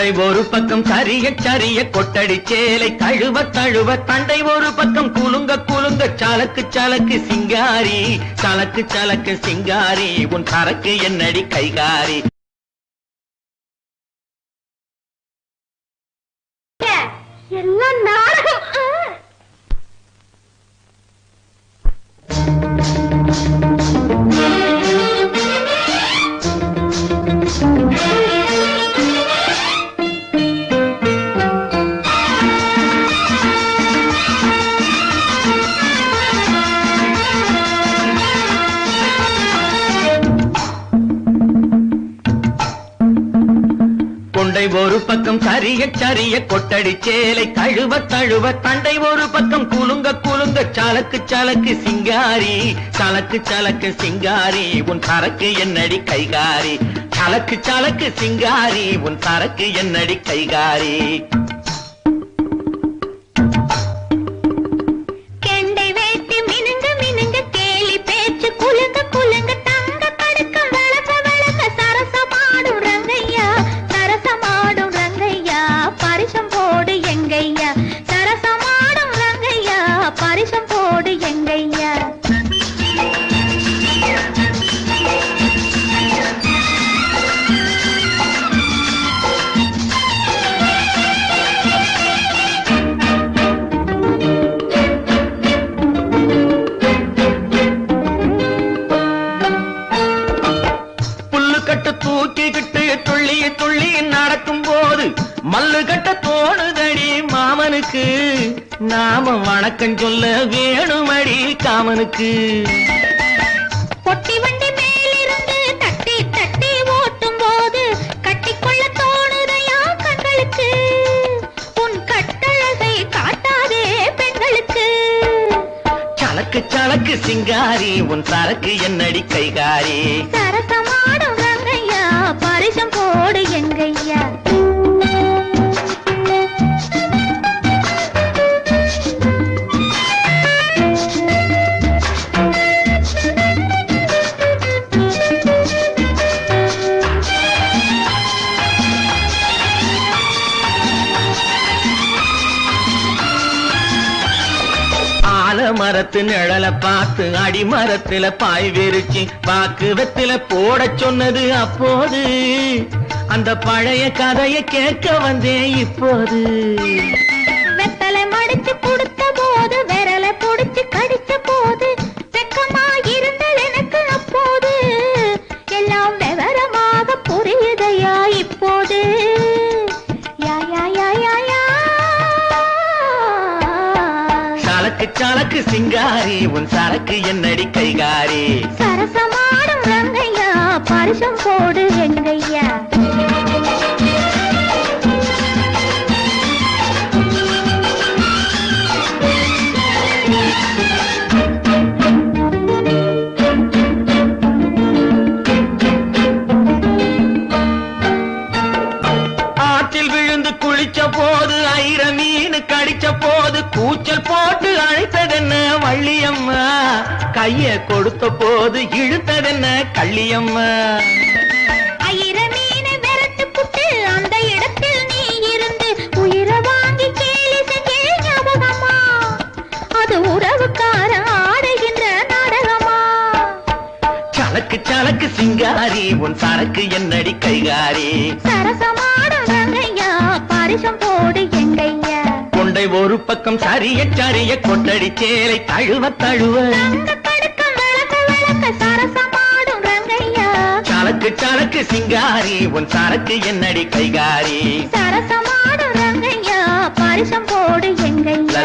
தண்டை ஒரு பக்கம் சரிய சரிய கொட்டடி சேலை தழுவ தழுவ தண்டை ஒரு பக்கம் குலுங்க குலுங்க சலக்கு சலக்கு சிங்காரி சலக்கு சலக்கு சிங்காரி உன் சரக்கு என்னடி கைகாரி? எல்லாம் நான் கொண்டை ஒரு பக்கம் சரிய சரிய கொட்டடி சேலை கழுவ தழுவ தண்டை ஒரு பக்கம் குலுங்க குலுங்க சலக்கு சலக்கு சிங்காரி சலக்கு சலக்கு சிங்காரி உன் சரக்கு என்னடி கைகாரி? சலக்கு சலக்கு சிங்காரி உன் சரக்கு என்னடி கைகாரி? மல்லு கட்ட தோணுதடி மாமனுக்கு. நாம வணக்கம் சொல்ல வேணுமடி காமனுக்கு. பொட்டி வண்டி மேலிருந்து தட்டி தட்டி ஓட்டும் போது கட்டிக்கொள்ள தோணுதையா கண்களுக்கு? உன் கட்டழகை காட்டாதே பெண்களுக்கு. சலக்கு சலக்கு சிங்காரி உன் சரக்கு என்னடி கைகாரி? சரசமாடும் மரத்து நிழல பார்த்து அடிமரத்துல பாய் வெறிச்சு பாக்குவத்துல போட சொன்னது அப்போது. அந்த பழைய கதையை கேட்க வந்தேன் இப்போது. சிங்காரி உன் சரக்கு என்னடி கைகாரி? சரசமாடும் ரங்கையா பரிசம் போடு எங்கையா? கூச்சல் போட்டு அழைத்ததென்ன வள்ளியம்மா? கைய கொடுத்த போது இழுத்ததென்ன கள்ளியம்மா? சலக்கு சலக்கு சிங்காரி உன் சரக்கு என்னடி கைகாரி? சரசமாடும் ரங்கையா பரிசம் போடு எங்கையா கொண்டை ஒரு பக்கம் சரிய சரிய கொண்டடி சேலை தழுவ தழுவ. சலக்கு சலக்கு சிங்காரி உன் சரக்கு என்னடி கைகாரி? சரசமாடும் ரங்கையா? பரிசம் போடு எங்கையா?